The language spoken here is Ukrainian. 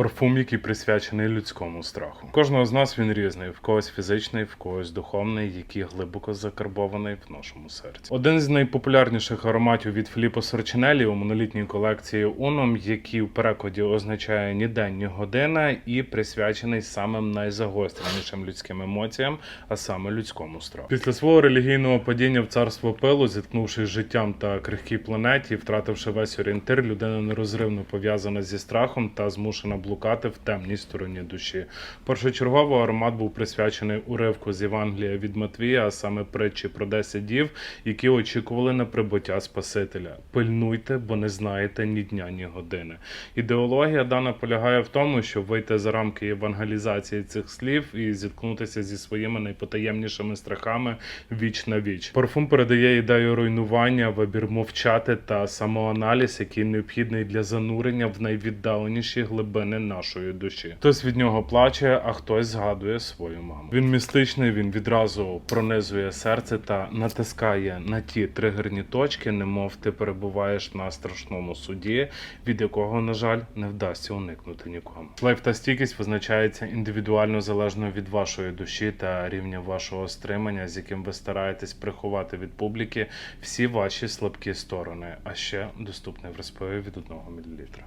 Парфум, який присвячений людському страху. Кожного з нас він різний, в когось фізичний, в когось духовний, який глибоко закарбований в нашому серці. Один з найпопулярніших ароматів від Філіппо Сорчинелі у монолітній колекції Унум, який в перекладі означає ні день, ні година, і присвячений самим найзагостренішим людським емоціям, а саме людському страху. Після свого релігійного падіння в царство пилу, зіткнувшись життям та крихкій планеті, втративши весь орієнтир, людина нерозривно пов'язана зі страхом та змушена блукати в темній стороні душі. Першочергово аромат був присвячений уривку з Євангелія від Матвія, а саме притчі про 10 дів, які очікували на прибуття Спасителя. Пильнуйте, бо не знаєте ні дня, ні години. Ідеологія дана полягає в тому, щоб вийти за рамки евангелізації цих слів і зіткнутися зі своїми найпотаємнішими страхами віч на віч. Парфум передає ідею руйнування, вибір мовчати та самоаналіз, який необхідний для занурення в найвіддаленіші глибини нашої душі. Хтось від нього плаче, а хтось згадує свою маму. Він містичний, він відразу пронизує серце та натискає на ті тригерні точки, немов ти перебуваєш на страшному суді, від якого, на жаль, не вдасться уникнути нікому. Лайф та стійкість визначається індивідуально залежно від вашої душі та рівня вашого стримання, з яким ви стараєтесь приховати від публіки всі ваші слабкі сторони, а ще доступний в розпиві від 1 мл.